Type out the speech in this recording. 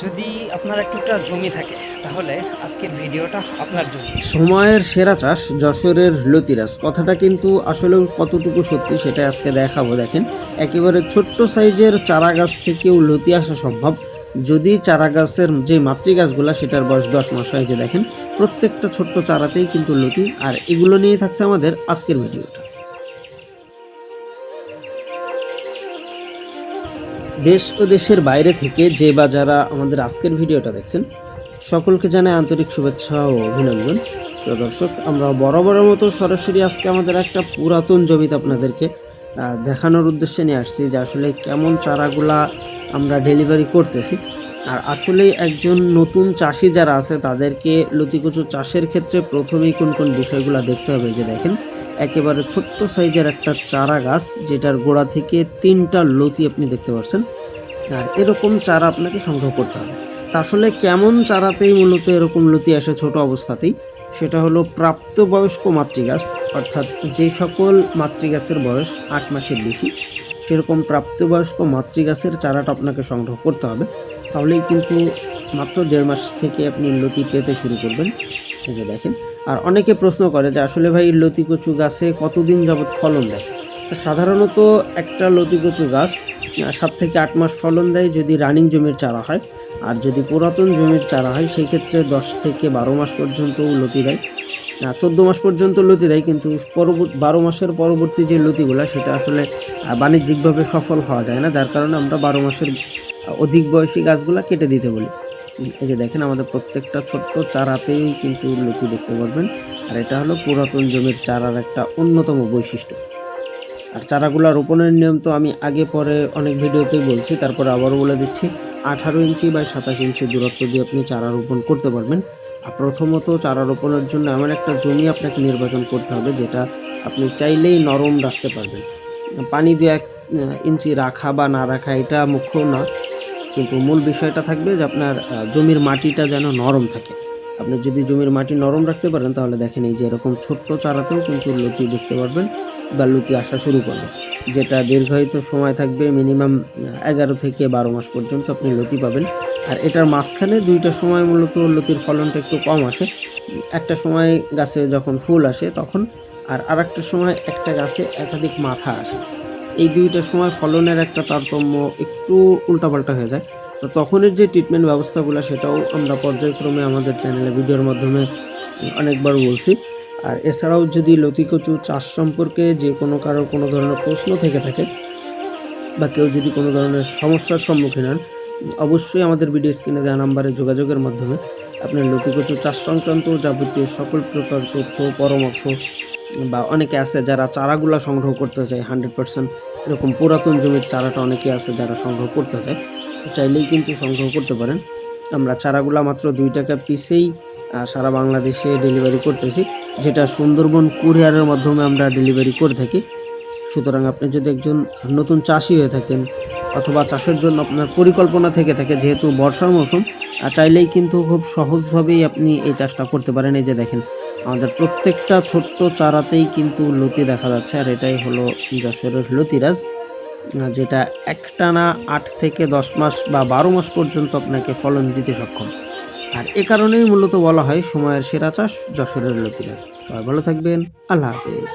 যদি আপনার একটুটা জমি থাকে, তাহলে আজকের ভিডিওটা আপনার জন্য। সময়ের সেরা চাষ যশোরের লতিরাজ। কথাটা কিন্তু আসলে কতটুকু সত্যি সেটা আজকে দেখাবো। দেখেন, একেবারে ছোট্ট সাইজের চারা গাছ থেকেও লতি আসা সম্ভব। যদি চারা গাছের যে মাতৃগাছগুলো, সেটার বয়স দশ মাস হয় যে দেখেন, প্রত্যেকটা ছোট্ট চারাতেই কিন্তু লতি। আর এগুলো নিয়ে থাকছে আমাদের আজকের ভিডিওটা। দেশ ও দেশের বাইরে থেকে যে বা যারা আমাদের আজকের ভিডিওটা দেখছেন, সকলকে জানাই আন্তরিক শুভেচ্ছা ও অভিনন্দন। তো দর্শক, আমরা বরাবরের মতো সরাসরি আজকে আমাদের একটা পুরাতন জমিতে আপনাদেরকে দেখানোর উদ্দেশ্যে নিয়ে আসছি যে আসলে কেমন চারাগুলা আমরা ডেলিভারি করতেছি। আর আসলে একজন নতুন চাষি যারা আছে, তাদেরকে লতিকচু চাষের ক্ষেত্রে প্রথমেই কোন কোন বিষয়গুলো দেখতে হবে? যে দেখেন, একেবারে ছোট্ট সাইজের একটা চারা গাছ, যেটার গোড়া থেকে তিনটা লতি আপনি দেখতে পাচ্ছেন। আর এরকম চারা আপনাকে সংগ্রহ করতে হবে। তা আসলে কেমন চারাতেই মূলত এরকম লতি আসে ছোট অবস্থাতেই? সেটা হলো প্রাপ্তবয়স্ক মাতৃগাছ, অর্থাৎ যে সকল মাতৃগাছের বয়স আট মাসের বেশি, সেরকম প্রাপ্তবয়স্ক মাতৃগাছের চারাটা আপনাকে সংগ্রহ করতে হবে। তাহলেই কিন্তু মাত্র দেড় মাস থেকে আপনি লতি পেতে শুরু করবেন। এই যে দেখেন। আর অনেকে প্রশ্ন করে যে আসলে ভাই লতি কচু গাছে কতদিন যাবৎ ফলন দেয়? তো সাধারণত একটা লতি কচু গাছ সাত থেকে আট মাস ফলন দেয় যদি রানিং জমির চারা হয়। আর যদি পুরাতন জমির চারা হয়, সেই ক্ষেত্রে দশ থেকে বারো মাস পর্যন্ত লতি দেয়। চোদ্দ মাস পর্যন্ত লতি দেয়, কিন্তু পরবর্তী বারো মাসের পরবর্তী যে লতিগুলো, সেটা আসলে বাণিজ্যিকভাবে সফল হওয়া যায় না। যার কারণে আমরা বারো মাসের অধিক বয়সী গাছগুলো কেটে দিতে বলি। এই যে দেখেন, আমাদের প্রত্যেকটা ছোট্ট চারাতেই কিন্তু উন্নতি দেখতে পারবেন। আর এটা হলো পুরাতন জমির চারার একটা অন্যতম বৈশিষ্ট্য। আর চারাগুলো রোপণের নিয়ম তো আমি আগে পরে অনেক ভিডিওতেই বলছি, তারপরে আবারও বলে দিচ্ছি, আঠারো ইঞ্চি বা সাতাশ ইঞ্চি দূরত্ব দিয়ে আপনি চারা রোপণ করতে পারবেন। আর প্রথমত চারা রোপণের জন্য এমন একটা জমি আপনাকে নির্বাচন করতে হবে, যেটা আপনি চাইলেই নরম রাখতে পারবেন। পানি দিয়ে এক ইঞ্চি রাখা বা না রাখা এটা মুখ্য না। কিন্তু মূল বিষয়টা থাকবে যে আপনার জমির মাটিটা যেন নরম থাকে। আপনি যদি জমির মাটি নরম রাখতে পারেন, তাহলে দেখেন এই যে এরকম ছোট্ট চারাতেও কিন্তু লতি দেখতে পারবেন বা লতি আসা শুরু করবে। যেটা দীর্ঘায়িত সময় থাকবে, মিনিমাম এগারো থেকে বারো মাস পর্যন্ত আপনি লতি পাবেন। আর এটার মাঝখানে দুইটা সময় মূলত লতির ফলনটা একটু কম আসে। একটা সময় গাছে যখন ফুল আসে, তখন, আর আরেকটা সময় একটা গাছে একাধিক মাথা আসে। এই দুইটা সময় ফলনের একটা তারতম্য একটু উল্টাপাল্টা হয়ে যায়। তো তখনের যে ট্রিটমেন্ট ব্যবস্থাগুলো সেটাও আমরা পর্যায়ক্রমে আমাদের চ্যানেলে ভিডিওর মাধ্যমে অনেকবার বলছি। আর এছাড়াও যদি লতিকচু চাষ সম্পর্কে যে কোনো কারোর কোনো ধরনের প্রশ্ন থেকে থাকে বা কেউ যদি কোনো ধরনের সমস্যার সম্মুখীন হন, অবশ্যই আমাদের ভিডিও স্ক্রিনে দেওয়া নাম্বারে যোগাযোগের মাধ্যমে আপনার লতিকচু চাষ সংক্রান্ত যাবতীয় সকল প্রকার তথ্য, পরামর্শ বা অনেকে আছে যারা চারাগুলা সংগ্রহ করতে চায় হান্ড্রেড পার্সেন্ট এরকম পুরাতন জমির চারাটা অনেকে আছে যারা সংগ্রহ করতে চায়। তো চাইলেই কিন্তু সংগ্রহ করতে পারেন। আমরা চারাগুলা মাত্র দুই টাকা পিসেই সারা বাংলাদেশে ডেলিভারি করতেছি, যেটা সুন্দরবন কুরিয়ারের মাধ্যমে আমরা ডেলিভারি করে থাকি। সুতরাং আপনি যদি একজন নতুন চাষি হয়ে থাকেন অথবা চাষের জন্য আপনার পরিকল্পনা থেকে থাকে, যেহেতু বর্ষার মৌসুম চাইলেই কিন্তু খুব সহজভাবেই আপনি এই চাষটা করতে পারেন। এই যে দেখেন আমাদের প্রত্যেকটা ছোট্ট চারাতেই কিন্তু লতি দেখা যাচ্ছে, আর এটাই হলো যশোরের লতিরাজ যেটা একটানা আট থেকে দশ মাস বা বারো মাস পর্যন্ত আপনাকে ফলন দিতে সক্ষম। আর এ কারণেই মূলত বলা হয় সময়ের সেরা চাষ যশোরের লতিরাজ। সবাই ভালো থাকবেন, আল্লাহ হাফিজ।